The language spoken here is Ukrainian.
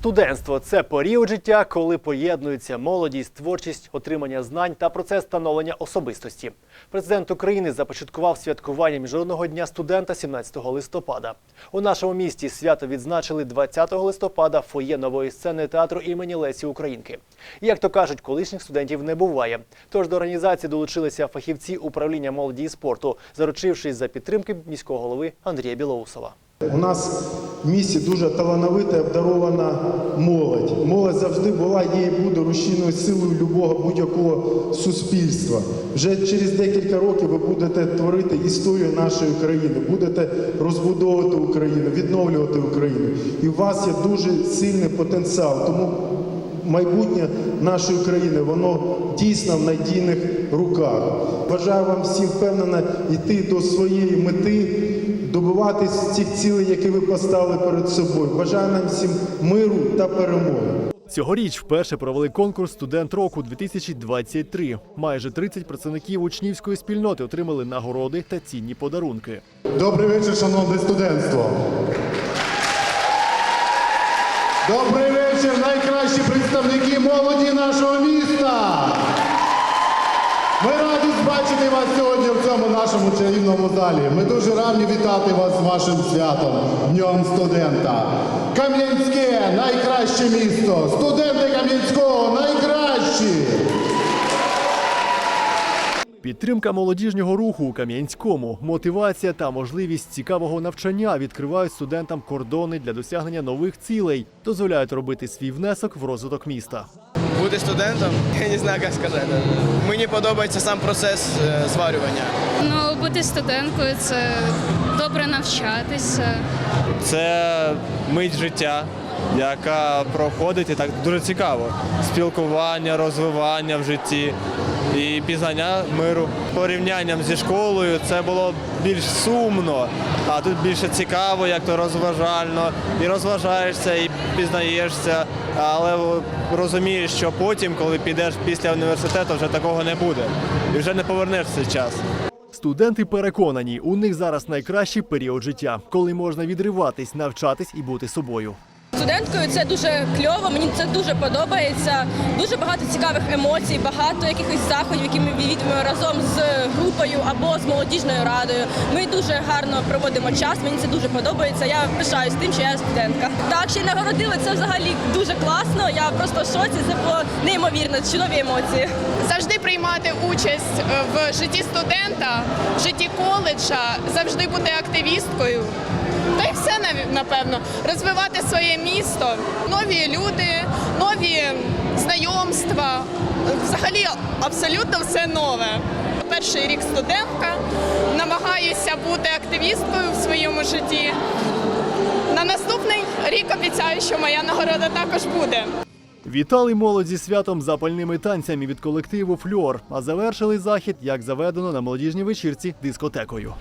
Студентство це період життя, коли поєднуються молодість, творчість, отримання знань та процес становлення особистості. Президент України започаткував святкування Міжнародного дня студента 17 листопада. У нашому місті свято відзначили 20 листопада фоє нової сцени театру імені Лесі Українки. Як то кажуть, колишніх студентів не буває. Тож до організації долучилися фахівці управління молоді і спорту, заручившись за підтримки міського голови Андрія Білоусова. У нас в місті дуже талановита і обдарована молодь. Молодь завжди була, є і буде рушійною силою любого будь-якого суспільства. Вже через декілька років ви будете творити історію нашої країни, будете розбудовувати Україну, відновлювати Україну. І у вас є дуже сильний потенціал. Тому майбутнє нашої країни, воно дійсно в надійних руках. Бажаю вам всім впевнено йти до своєї мети, добиватись цих цілей, які ви поставили перед собою. Бажаю нам всім миру та перемоги. Цьогоріч вперше провели конкурс Студент року 2023. Майже 30 працівників учнівської спільноти отримали нагороди та цінні подарунки. Добрий вечір, шановне студентство. Добрий вечір, найкращі представники молоді вас сьогодні в цьому нашому чарівному залі. Ми дуже раді вітати вас з вашим святом, Днем студента. Кам'янське найкраще місто. Студенти Кам'янського найкращі. Підтримка молодіжнього руху у Кам'янському, мотивація та можливість цікавого навчання відкривають студентам кордони для досягнення нових цілей, дозволяють робити свій внесок в розвиток міста. Бути студентом, я не знаю, як сказати. Мені подобається сам процес е, зварювання. Ну, бути студенткою це добре навчатися. Це мить життя, яка проходить і так дуже цікаво. Спілкування, розвивання в житті і пізнання миру. Порівнянням зі школою це було більш сумно, а тут більше цікаво, як то розважально. І розважаєшся, і пізнаєшся, але розумієш, що потім, коли підеш після університету, вже такого не буде. І вже не повернеш цей час. Студенти переконані, у них зараз найкращий період життя, коли можна відриватись, навчатись і бути собою. Студенткою це дуже кльово, мені це дуже подобається. Дуже багато цікавих емоцій, багато якихось заходів, які ми відвідуємо разом з групою або з молодіжною радою. Ми дуже гарно проводимо час. Мені це дуже подобається. Я пишаюсь тим, що я студентка. Так, ще й нагородили це взагалі дуже класно. Я просто в шоці. Це було неймовірно, чудові емоції. завжди приймати участь е, в житті студента, в житті коледжа, завжди бути активісткою. Та й все напевно, розвивати своє місто, нові люди, нові знайомства. Взагалі абсолютно все нове. Перший рік студентка, намагаюся бути активісткою в своєму житті. На наступний рік обіцяю, що моя нагорода також буде. Вітали молодь зі святом запальними танцями від колективу Фльор, а завершили захід, як заведено на молодіжній вечірці дискотекою.